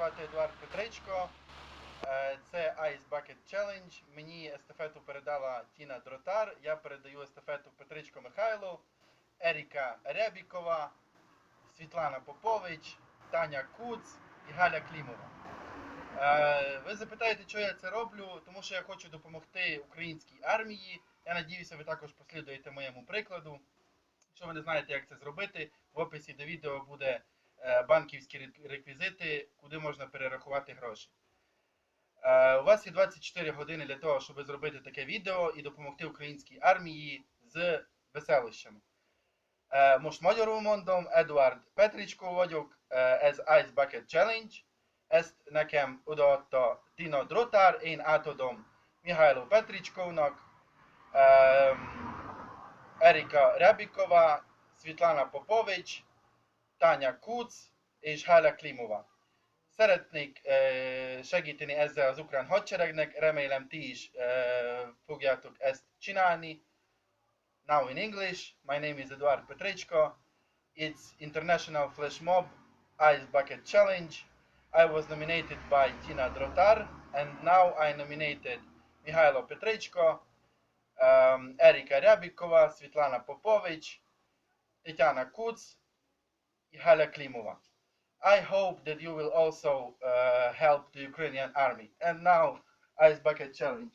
звати Едуард Петричко. Е, Це Ice Bucket Challenge. Мені естафету передала Тіна Дротар. Я передаю естафету Петричко Михайлу, Еріка Рябікова, Світлана Попович, Таня Куц і Галя Клімова. Е, Ви запитаєте, що я це роблю, тому що я хочу допомогти українській армії. Я надіюся, ви також послідуєте моєму прикладу. Якщо ви не знаєте, як це зробити, в описі до відео буде банківські реквізити, куди можна перерахувати гроші. Е, У вас є 24 години для того, щоб зробити таке відео і допомогti українській армії з веселищами. Е, magyarul mondom, Eduard Petricskó vagyok, eh, Ice Bucket Challenge. Nekem odaadta Tina Drotár, én átadom Mihailo Petricskónak, em, Erika Rябікова, Світлана Попович, Tanya Kuc és Hála Klimova. Szeretnék segíteni ezzel az ukrán hadseregnek, remélem ti is fogjátok ezt csinálni. Now in English, my name is Eduard Petrichko. It's International Flash Mob Ice Bucket Challenge. I was nominated by Tina Drotar and now I nominated Mihailo Petrichko, um, Erika Ryabikova, Svetlana Popovic, Tatiana Kutz, Hala Klimova. I hope that you will also uh, help the Ukrainian army. And now, Ice Bucket Challenge.